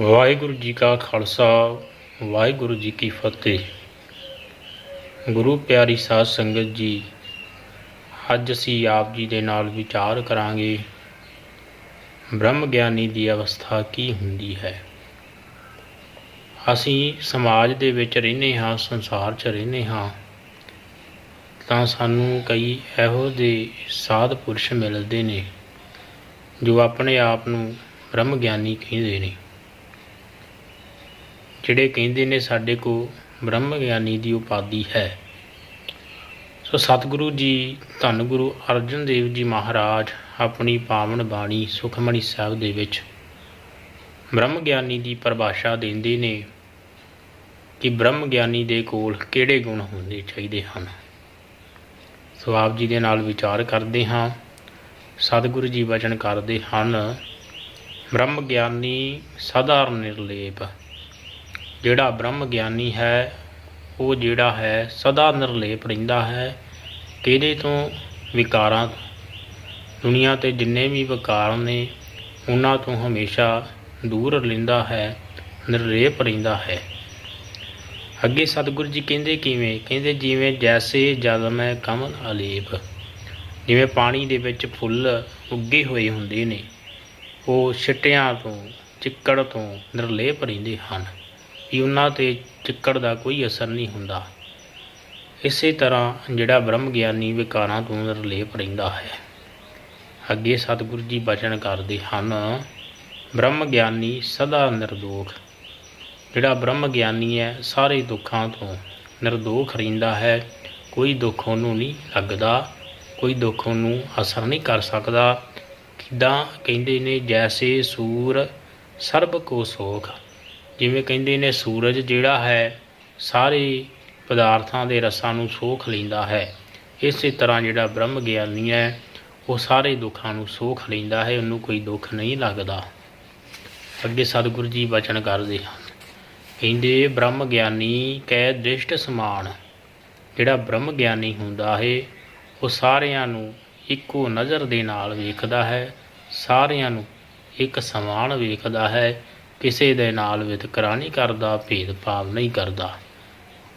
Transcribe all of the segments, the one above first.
ਵਾਹਿਗੁਰੂ ਜੀ ਕਾ ਖਾਲਸਾ, ਵਾਹਿਗੁਰੂ ਜੀ ਕੀ ਫਤਿਹ। ਗੁਰੂ ਪਿਆਰੀ ਸਾਧ ਸੰਗਤ ਜੀ, ਅੱਜ ਅਸੀਂ ਆਪ ਜੀ ਦੇ ਨਾਲ ਵਿਚਾਰ ਕਰਾਂਗੇ, ਬ੍ਰਹਮ ਗਿਆਨੀ ਦੀ ਅਵਸਥਾ ਕੀ ਹੁੰਦੀ ਹੈ? ਅਸੀਂ ਸਮਾਜ ਦੇ ਵਿੱਚ ਰਹਿੰਦੇ ਹਾਂ, ਸੰਸਾਰ 'ਚ ਰਹਿੰਦੇ ਹਾਂ, ਤਾਂ ਸਾਨੂੰ ਕਈ ਇਹੋ ਜਿਹੇ ਸਾਧ ਪੁਰਸ਼ ਮਿਲਦੇ ਨੇ, ਜੋ ਆਪਣੇ ਆਪ ਨੂੰ ਬ੍ਰਹਮ ਗਿਆਨੀ ਕਹਿੰਦੇ ਨੇ। ਜਿਹੜੇ ਕਹਿੰਦੇ ਨੇ ਸਾਡੇ ਕੋ ਬ੍ਰਹਮ ਗਿਆਨੀ ਦੀ ਉਪਾਧੀ ਹੈ। ਸੋ ਸਤਿਗੁਰੂ ਜੀ, ਧੰਨ ਗੁਰੂ ਅਰਜਨ ਦੇਵ ਜੀ ਮਹਾਰਾਜ ਆਪਣੀ ਪਾਵਨ ਬਾਣੀ ਸੁਖਮਣੀ ਸਾਹਿਬ ਦੇ ਵਿੱਚ ਬ੍ਰਹਮ ਗਿਆਨੀ ਦੀ ਪਰਿਭਾਸ਼ਾ ਦਿੰਦੇ ਨੇ ਕਿ ਬ੍ਰਹਮ ਗਿਆਨੀ ਦੇ ਕੋਲ ਕਿਹੜੇ ਗੁਣ ਹੋਣੇ ਚਾਹੀਦੇ ਹਨ। ਸੋ ਆਪ ਜੀ ਦੇ ਨਾਲ ਵਿਚਾਰ ਕਰਦੇ ਹਾਂ। ਸਤਿਗੁਰੂ ਜੀ ਵਚਨ ਕਰਦੇ ਹਨ, ਬ੍ਰਹਮ ਗਿਆਨੀ ਸਾਧਾਰਨ ਨਿਰਲੇਪ ਜਿਹੜਾ ਬ੍ਰਹਮ ਗਿਆਨੀ ਹੈ, ਉਹ ਜਿਹੜਾ ਹੈ ਸਦਾ ਨਿਰਲੇਪ ਰਹਿੰਦਾ ਹੈ। ਕਿਹਦੇ ਤੋਂ? ਵਿਕਾਰਾਂ ਤੋਂ। ਦੁਨੀਆ ਤੇ ਜਿੰਨੇ ਵੀ ਵਿਕਾਰ ਨੇ, ਉਹਨਾਂ ਤੋਂ ਹਮੇਸ਼ਾ ਦੂਰ ਰਹਿੰਦਾ ਹੈ, ਨਿਰਲੇਪ ਰਹਿੰਦਾ ਹੈ। ਅੱਗੇ ਸਤਿਗੁਰੂ ਜੀ ਕਹਿੰਦੇ ਕਿਵੇਂ? ਕਹਿੰਦੇ ਜਿਵੇਂ ਜੈਸੇ ਜਲ ਮੈਂ ਕਮਲ ਅਲੇਪ। ਜਿਵੇਂ ਪਾਣੀ ਦੇ ਵਿੱਚ ਫੁੱਲ ਉੱਗੇ ਹੋਏ ਹੁੰਦੇ ਨੇ, ਉਹ ਛਿੱਟਿਆਂ ਤੋਂ, ਚਿੱਕੜ ਤੋਂ ਨਿਰਲੇਪ ਰਹਿੰਦੇ ਹਨ। ਕਿ ਉਹਨਾਂ ਤੇ ਚਿੱਕੜ ਦਾ ਕੋਈ ਅਸਰ ਨਹੀਂ ਹੁੰਦਾ। ਇਸੇ ਤਰ੍ਹਾਂ ਜਿਹੜਾ ਬ੍ਰਹਮ ਗਿਆਨੀ ਵਿਕਾਰਾਂ ਤੋਂ ਨਿਰਲੇਪ ਰਹਿੰਦਾ ਹੈ। ਅੱਗੇ ਸਤਿਗੁਰੂ ਜੀ ਬਚਨ ਕਰਦੇ ਹਨ ਬ੍ਰਹਮ ਗਿਆਨੀ ਸਦਾ ਨਿਰਦੋਖ। ਜਿਹੜਾ ਬ੍ਰਹਮ ਗਿਆਨੀ ਹੈ, ਸਾਰੇ ਦੁੱਖਾਂ ਤੋਂ ਨਿਰਦੋਖ ਰਹਿੰਦਾ ਹੈ। ਕੋਈ ਦੁੱਖ ਉਹਨੂੰ ਨਹੀਂ ਲੱਗਦਾ, ਕੋਈ ਦੁੱਖ ਉਹਨੂੰ ਅਸਰ ਨਹੀਂ ਕਰ ਸਕਦਾ। ਕਿਦਾਂ ਕਹਿੰਦੇ ਨੇ, ਜੈਸੇ ਸੂਰ ਸਰਬ ਕੋ ਸੋਖ। ਜਿਵੇਂ ਕਹਿੰਦੇ ਨੇ, ਸੂਰਜ ਜਿਹੜਾ ਹੈ, ਸਾਰੇ ਪਦਾਰਥਾਂ ਦੇ ਰਸਾਂ ਨੂੰ ਸੋਖ ਲੈਂਦਾ ਹੈ। ਇਸੇ ਤਰ੍ਹਾਂ ਜਿਹੜਾ ਬ੍ਰਹਮ ਗਿਆਨੀ ਹੈ, ਉਹ ਸਾਰੇ ਦੁੱਖਾਂ ਨੂੰ ਸੋਖ ਲੈਂਦਾ ਹੈ, ਉਹਨੂੰ ਕੋਈ ਦੁੱਖ ਨਹੀਂ ਲੱਗਦਾ। ਅੱਗੇ ਸਤਿਗੁਰੂ ਜੀ ਬਚਨ ਕਰਦੇ ਹਨ। ਕਹਿੰਦੇ ਬ੍ਰਹਮ ਗਿਆਨੀ ਕੈ ਦ੍ਰਿਸ਼ਟ ਸਮਾਨ। ਜਿਹੜਾ ਬ੍ਰਹਮ ਗਿਆਨੀ ਹੁੰਦਾ ਹੈ, ਉਹ ਸਾਰਿਆਂ ਨੂੰ ਇੱਕੋ ਨਜ਼ਰ ਦੇ ਨਾਲ ਵੇਖਦਾ ਹੈ, ਸਾਰਿਆਂ ਨੂੰ ਇੱਕ ਸਮਾਨ ਵੇਖਦਾ ਹੈ। ਕਿਸੇ ਦੇ ਨਾਲ ਵਿਤਕਰਾ ਨਹੀਂ ਕਰਦਾ, ਭੇਦਭਾਵ ਨਹੀਂ ਕਰਦਾ।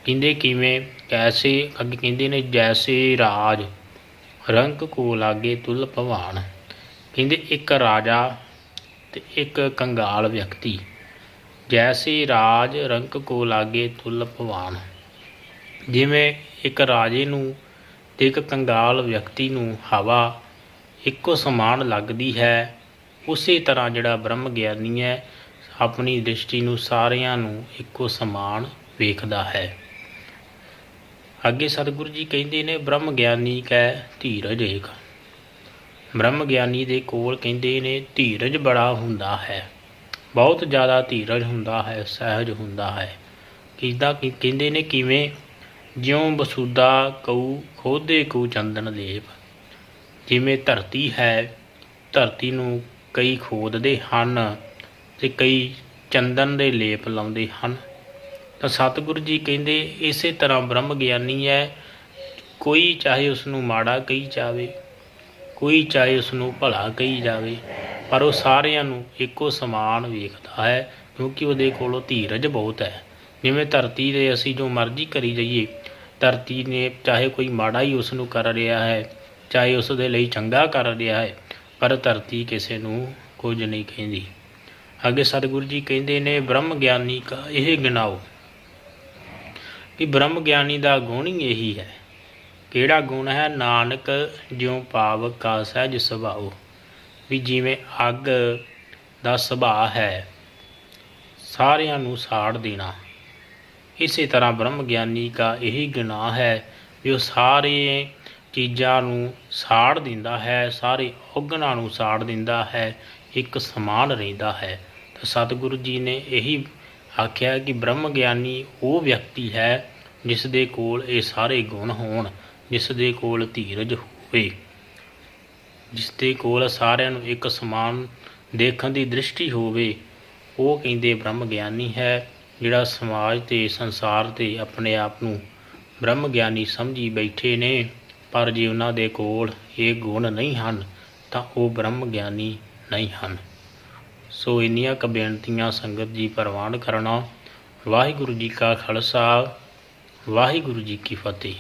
ਕਹਿੰਦੇ ਕਿਵੇਂ? ਕੈਸੇ, ਅੱਗੇ ਕਹਿੰਦੇ ਨੇ, ਜੈਸੇ ਰਾਜ, ਰੰਗ ਕੋ ਲਾਗੇ ਤੁਲ ਭਵਾਨ। ਕਹਿੰਦੇ ਇੱਕ ਰਾਜਾ ਤੇ ਇੱਕ ਕੰਗਾਲ ਵਿਅਕਤੀ। ਜੈਸੇ ਰਾਜ, ਰੰਗ ਕੋ ਲਾਗੇ ਤੁਲ ਭਵਾਨ। ਜਿਵੇਂ ਇੱਕ ਰਾਜੇ ਨੂੰ ਤੇ ਇੱਕ ਕੰਗਾਲ ਵਿਅਕਤੀ ਨੂੰ ਹਵਾ ਇੱਕੋ ਸਮਾਨ ਲੱਗਦੀ ਹੈ, ਉਸੇ ਤਰ੍ਹਾਂ ਜਿਹੜਾ ਬ੍ਰਹਮ ਗਿਆਨੀ ਹੈ ਆਪਣੀ ਦ੍ਰਿਸ਼ਟੀ ਨੂੰ ਸਾਰਿਆਂ ਨੂੰ ਇੱਕੋ ਸਮਾਨ ਵੇਖਦਾ ਹੈ। ਅੱਗੇ ਸਤਿਗੁਰੂ ਜੀ ਕਹਿੰਦੇ ਨੇ, ਬ੍ਰਹਮ ਗਿਆਨੀ ਕੈ ਧੀਰਜ ਏਕ। ਬ੍ਰਹਮ ਗਿਆਨੀ ਦੇ ਕੋਲ ਕਹਿੰਦੇ ਨੇ, ਧੀਰਜ ਬੜਾ ਹੁੰਦਾ ਹੈ। ਬਹੁਤ ਜ਼ਿਆਦਾ ਧੀਰਜ ਹੁੰਦਾ ਹੈ, ਸਹਿਜ ਹੁੰਦਾ ਹੈ। ਕਿਦਾਂ ਕਹਿੰਦੇ ਨੇ, ਕਿਵੇਂ? ਜਿਉਂ ਬਸੂਦਾ ਕਉ, ਖੋਦੇ ਕੋ ਚੰਦਨ ਦੇਵ। ਜਿਵੇਂ ਧਰਤੀ ਹੈ, ਧਰਤੀ ਨੂੰ ਕਈ ਖੋਦਦੇ ਹਨ। ਤੇ ਕਈ ਚੰਦਨ ਦੇ ਲੇਪ ਲਾਉਂਦੇ ਹਨ। ਤਾਂ ਸਤਿਗੁਰੂ ਜੀ ਕਹਿੰਦੇ, ਇਸੇ ਤਰ੍ਹਾਂ ਬ੍ਰਹਮ ਗਿਆਨੀ ਹੈ, ਕੋਈ ਚਾਹੇ ਉਸ ਨੂੰ ਮਾੜਾ ਕਹੀ ਜਾਵੇ, ਕੋਈ ਚਾਹੇ ਉਸ ਨੂੰ ਭਲਾ ਕਹੀ ਜਾਵੇ, ਪਰ ਉਹ ਸਾਰਿਆਂ ਨੂੰ ਇੱਕੋ ਸਮਾਨ ਵੇਖਦਾ ਹੈ, ਕਿਉਂਕਿ ਉਹਦੇ ਕੋਲੋਂ ਧੀਰਜ ਬਹੁਤ ਹੈ। ਜਿਵੇਂ ਧਰਤੀ ਦੇ ਅਸੀਂ ਜੋ ਮਰਜ਼ੀ ਕਰੀ ਜਾਈਏ, ਧਰਤੀ ਨੇ ਚਾਹੇ ਕੋਈ ਮਾੜਾ ਹੀ ਉਸ ਨੂੰ ਕਰ ਰਿਹਾ ਹੈ, ਚਾਹੇ ਉਸ ਦੇ ਲਈ ਚੰਗਾ ਕਰ ਰਿਹਾ ਹੈ, ਪਰ ਧਰਤੀ ਕਿਸੇ ਨੂੰ ਕੁਝ ਨਹੀਂ ਕਹਿੰਦੀ। ਅੱਗੇ ਸਤਿਗੁਰੂ ਜੀ ਕਹਿੰਦੇ ਨੇ, ਬ੍ਰਹਮ ਗਿਆਨੀ ਕਾ ਇਹ ਗਿਣਾਓ। ਕਿ ਬ੍ਰਹਮ ਗਿਆਨੀ ਦਾ ਗੁਣ ਹੀ ਇਹੀ ਹੈ। ਕਿਹੜਾ ਗੁਣ ਹੈ? ਨਾਨਕ ਜਿਉ ਪਾਵਕ ਕਾ ਸਹਿਜ ਸੁਭਾਓ। ਵੀ ਜਿਵੇਂ ਅੱਗ ਦਾ ਸੁਭਾਅ ਹੈ, ਸਾਰਿਆਂ ਨੂੰ ਸਾੜ ਦੇਣਾ। ਇਸੇ ਤਰ੍ਹਾਂ ਬ੍ਰਹਮ ਗਿਆਨੀ ਦਾ ਇਹੀ ਗੁਨਾਹ ਹੈ, ਵੀ ਉਹ ਸਾਰੇ ਚੀਜ਼ਾਂ ਨੂੰ ਸਾੜ ਦਿੰਦਾ ਹੈ, ਸਾਰੇ ਔਗਣਾਂ ਨੂੰ ਸਾੜ ਦਿੰਦਾ ਹੈ, ਇੱਕ ਸਮਾਨ ਰਹਿੰਦਾ ਹੈ। ਤਾਂ ਸਤਿਗੁਰੂ ਜੀ ਨੇ ਇਹੀ ਆਖਿਆ ਕਿ ਬ੍ਰਹਮ ਗਿਆਨੀ ਉਹ ਵਿਅਕਤੀ ਹੈ ਜਿਸ ਦੇ ਕੋਲ ਇਹ ਸਾਰੇ ਗੁਣ ਹੋਣ, ਜਿਸ ਦੇ ਕੋਲ ਧੀਰਜ ਹੋਵੇ, ਜਿਸ ਦੇ ਕੋਲ ਸਾਰਿਆਂ ਨੂੰ ਇੱਕ ਸਮਾਨ ਦੇਖਣ ਦੀ ਦ੍ਰਿਸ਼ਟੀ ਹੋਵੇ। ਉਹ ਕਹਿੰਦੇ ਬ੍ਰਹਮ ਗਿਆਨੀ ਹੈ ਜਿਹੜਾ ਸਮਾਜ ਤੇ ਸੰਸਾਰ ਤੇ ਆਪਣੇ ਆਪ ਨੂੰ ਬ੍ਰਹਮ ਗਿਆਨੀ ਸਮਝੀ ਬੈਠੇ ਨੇ, ਪਰ ਜੇ ਉਹਨਾਂ ਦੇ ਕੋਲ ਇਹ ਗੁਣ ਨਹੀਂ ਹਨ, ਤਾਂ ਉਹ ਬ੍ਰਹਮ ਗਿਆਨੀ ਨਹੀਂ ਹਨ। ਸੋ ਇੰਨੀਆਂ ਕ ਬੇਨਤੀਆਂ ਸੰਗਤ ਜੀ ਪ੍ਰਵਾਨ ਕਰਨਾ। ਵਾਹਿਗੁਰੂ ਜੀ ਕਾ ਖਾਲਸਾ, ਵਾਹਿਗੁਰੂ ਜੀ ਕੀ ਫਤਿਹ।